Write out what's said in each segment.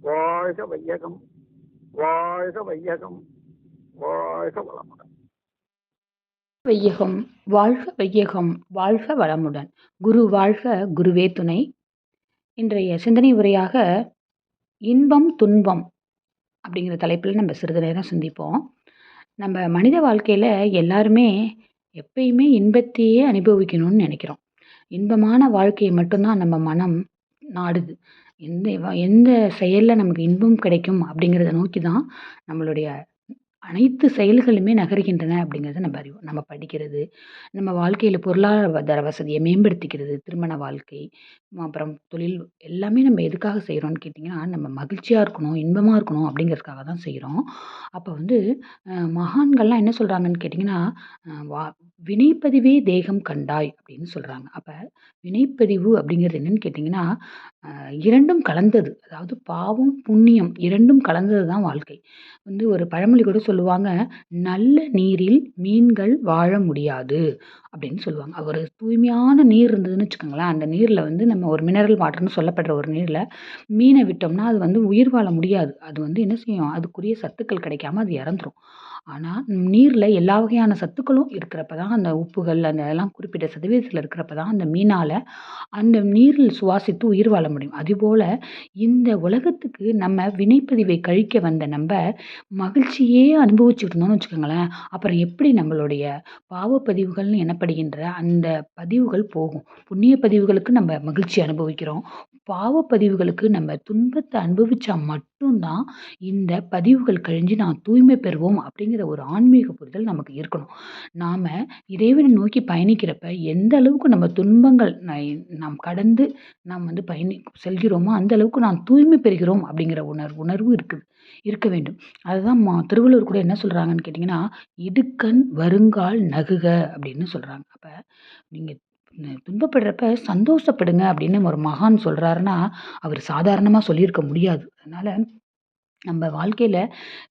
வாழ்க வையகம் வாழ்க வையகம் வாழ்க வளமுடன். வையகம் வாழ்க வையகம் வாழ்க வளமுடன். குரு வாழ்க குருவே துணை. இன்றைய சிந்தனை உரையாக இன்பம் துன்பம் அப்படிங்கிற தலைப்பில் நம்ம சிறிது நேரம் சிந்திப்போம். நம்ம மனித வாழ்க்கையில் எல்லாருமே எப்பயுமே இன்பத்தையே அனுபவிக்கணும்னு நினைக்கிறோம். இன்பமான வாழ்க்கையை மட்டும்தான் நம்ம மனம் நாடுது. எந்த எந்த செயலில் நமக்கு இன்பம் கிடைக்கும் அப்படிங்கிறத நோக்கி தான் நம்மளுடைய அனைத்து செயல்களுமே நகர்கின்றன அப்படிங்கிறத நம்ம அறிவோம். நம்ம படிக்கிறது நம்ம வாழ்க்கையில் பொருளாதார வசதியை மேம்படுத்திக்கிறது திருமண வாழ்க்கை அப்புறம் தொழில் எல்லாமே நம்ம எதுக்காக செய்கிறோம்னு கேட்டிங்கன்னா நம்ம மகிழ்ச்சியாக இருக்கணும் இன்பமாக இருக்கணும் அப்படிங்கிறதுக்காக தான் செய்கிறோம் அப்போ வந்து மகான்கள்லாம் என்ன சொல்கிறாங்கன்னு கேட்டிங்கன்னா வா வினைப்பதிவே தேகம் கண்டாய் அப்படின்னு சொல்கிறாங்க அப்போ வினைப்பதிவு அப்படிங்கிறது என்னன்னு கேட்டிங்கன்னா இரண்டும் கலந்தது. அதாவது பாவம் புண்ணியம் இரண்டும் கலந்தது தான் வாழ்க்கை. வந்து ஒரு பழமொழி கூட சொல்லுவாங்க நல்ல நீரில் மீன்கள் வாழ முடியாது அப்படின்னு சொல்லுவாங்க. ஒரு தூய்மையான நீர் இருந்ததுன்னு வச்சுக்கோங்களேன். அந்த நீரில் வந்து நம்ம ஒரு மினரல் வாட்டர்னு சொல்லப்படுற ஒரு நீரில் மீனை விட்டோம்னா அது வந்து உயிர் வாழ முடியாது. அது வந்து என்ன செய்யும்? அதுக்குரிய சத்துக்கள் கிடைக்காம அது இறந்துரும். ஆனால் நீரில் எல்லா வகையான சத்துக்களும் இருக்கிறப்ப தான் அந்த உப்புகள் அந்த இதெல்லாம் குறிப்பிட்ட சதவீதத்தில் இருக்கிறப்ப தான் அந்த மீனால் அந்த நீரில் சுவாசித்து உயிர் வாழ முடியும் அதுபோல் இந்த உலகத்துக்கு நம்ம வினைப்பதிவை கழிக்க வந்த நம்ம மகிழ்ச்சியே அனுபவிச்சுட்டு இருந்தோம்னு வச்சுக்கோங்களேன். அப்புறம் எப்படி நம்மளுடைய பாவப்பதிவுகள்னு எனப்படுகின்ற அந்த பதிவுகள் போகும். புண்ணிய பதிவுகளுக்கு நம்ம மகிழ்ச்சி அனுபவிக்கிறோம். பாவப்பதிவுகளுக்கு நம்ம துன்பத்தை அனுபவிச்சா மட்டும்தான் இந்த பதிவுகள் கழிஞ்சு நான் தூய்மை பெறுவோம் அப்படிங்கிற ஒரு ஆன்மீக புரிதல் நமக்கு இருக்கணும். நாம் இறைவனை நோக்கி பயணிக்கிறப்ப எந்த அளவுக்கு நம்ம துன்பங்கள் நாம் கடந்து நாம் வந்து பயணி செல்கிறோமோ அந்த அளவுக்கு நாம் தூய்மை பெறுகிறோம் அப்படிங்கிற உணர்வு உணர்வு இருக்குது இருக்க வேண்டும். அதுதான் மா திருவள்ளுவர் கூட என்ன சொல்கிறாங்கன்னு கேட்டிங்கன்னா இடுக்கண் வருங்கால் நகுக அப்படின்னு சொல்கிறாங்க அப்போ நீங்கள் துன்பப்படுறப்ப சந்தோஷப்படுங்க அப்படின்னு ஒரு மகான் சொல்கிறாருன்னா அவர் சாதாரணமாக சொல்லியிருக்க முடியாது. அதனால் நம்ம வாழ்க்கையில்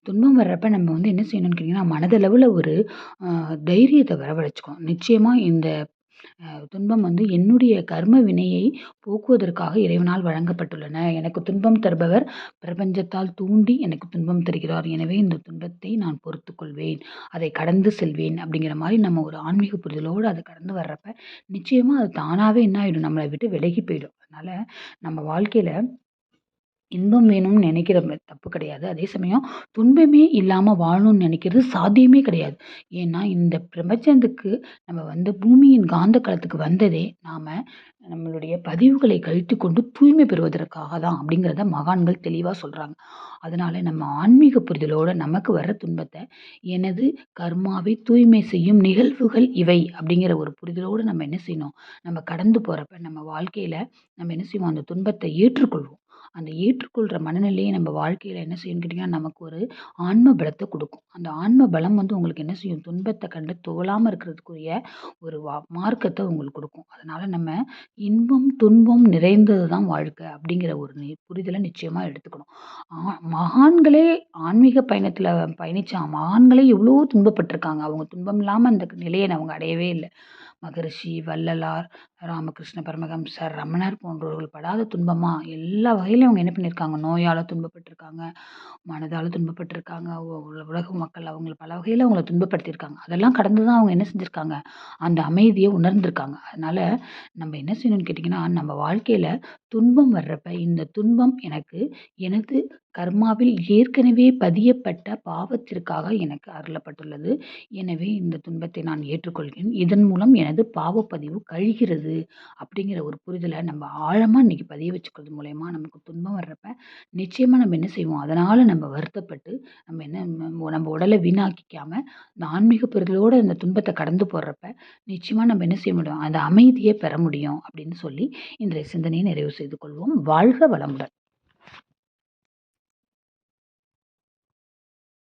துன்பம் வர்றப்ப நம்ம வந்து என்ன செய்யணும்னு கேட்டிங்கன்னா மனதளவில் ஒரு தைரியத்தை வரவழைச்சிக்கணும். நிச்சயமாக இந்த துன்பம் வந்து என்னுடைய கர்ம வினையை போக்குவதற்காக இறைவனால் வழங்கப்பட்டுள்ளன. எனக்கு துன்பம் தருபவர் பிரபஞ்சத்தால் தூண்டி எனக்கு துன்பம் தருகிறார். எனவே இந்த துன்பத்தை நான் பொறுத்து கொள்வேன் அதை கடந்து செல்வேன் அப்படிங்கிற மாதிரி நம்ம ஒரு ஆன்மீக புரிதலோடு அதை கடந்து வர்றப்ப நிச்சயமாக அது தானாகவே என்ன ஆகிடும் நம்மளை விட்டு விலகி போயிடும். அதனால் நம்ம வாழ்க்கையில் இன்பம் வேணும்னு நினைக்கிற தப்பு கிடையாது. அதே சமயம் துன்பமே இல்லாமல் வாழணும்னு நினைக்கிறது சாத்தியமே கிடையாது. ஏன்னா இந்த பிரபஞ்சத்துக்கு நம்ம வந்து பூமியின் காந்த களத்துக்கு வந்ததே நாம் நம்மளுடைய பதிவுகளை கழித்து கொண்டு தூய்மை பெறுவதற்காக தான் அப்படிங்கிறத மகான்கள் தெளிவாக சொல்கிறாங்க அதனால் நம்ம ஆன்மீக புரிதலோடு நமக்கு வர துன்பத்தை எனது கர்மாவை தூய்மை செய்யும் நிகழ்வுகள் இவை அப்படிங்கிற ஒரு புரிதலோடு நம்ம என்ன செய்யணும்? நம்ம கடந்து போகிறப்ப நம்ம வாழ்க்கையில் நம்ம என்ன செய்வோம்? அந்த துன்பத்தை ஏற்றுக்கொள்வோம். அந்த ஏற்றுக்கொள்கிற மனநிலையை நம்ம வாழ்க்கையில் என்ன செய்யும்னு கேட்டிங்கன்னா நமக்கு ஒரு ஆன்ம பலத்தை கொடுக்கும். அந்த ஆன்ம பலம் வந்து உங்களுக்கு என்ன செய்யும்? துன்பத்தை கண்டு துவலாமல் இருக்கிறதுக்குரிய ஒரு வா மார்க்கத்தை உங்களுக்கு கொடுக்கும். அதனால் நம்ம இன்பம் துன்பம் நிறைந்தது தான் வாழ்க்கை அப்படிங்கிற ஒரு புரிதலை நிச்சயமாக எடுத்துக்கணும். மகான்களே ஆன்மீக பயணத்தில் பயணித்த மகான்களே எவ்வளோ துன்பப்பட்டிருக்காங்க. அவங்க துன்பம் இல்லாமல் அந்த நிலையை அவங்க அடையவே இல்லை. மகரிஷி வள்ளலார் ராமகிருஷ்ண பரமஹம்சர் ரமணர் போன்றவர்கள் படாத துன்பமாக எல்லா வகையிலும் அவங்க என்ன பண்ணியிருக்காங்க நோயால் துன்பப்பட்டிருக்காங்க மனதால் துன்பப்பட்டிருக்காங்க உலக மக்கள் அவங்கள பல வகையில் அவங்கள துன்பப்படுத்தியிருக்காங்க. அதெல்லாம் கடந்து தான் அவங்க என்ன செஞ்சுருக்காங்க? அந்த அமைதியை உணர்ந்திருக்காங்க. அதனால் நம்ம என்ன செய்யணும்னு கேட்டிங்கன்னா நம்ம வாழ்க்கையில் துன்பம் வர்றப்ப இந்த துன்பம் எனக்கு எனது கர்மாவில் ஏற்கனவே பதியப்பட்ட பாவத்திற்காக எனக்கு அருளப்பட்டுள்ளது. எனவே இந்த துன்பத்தை நான் ஏற்றுக்கொள்கிறேன். இதன் மூலம் எனது பாவப்பதிவு கழிகிறது. அப்படிங்கிற ஒரு புரிதலை நம்ம ஆழமாக இன்றைக்கி பதிய வச்சுக்கிறது மூலயமா நமக்கு துன்பம் வர்றப்ப நிச்சயமாக நம்ம என்ன செய்வோம்? அதனால் நம்ம வருத்தப்பட்டு நம்ம என்ன நம்ம உடலை வீணாக்கிக்காமல் இந்த ஆன்மீக புரிதலோடு அந்த துன்பத்தை கடந்து போடுறப்ப நிச்சயமாக நம்ம என்ன செய்ய முடியும்? அந்த அமைதியை பெற முடியும் அப்படின்னு சொல்லி இன்றைய சிந்தனையை நிறைவு செய்து கொள்வோம். வாழ்க வளமுடன்.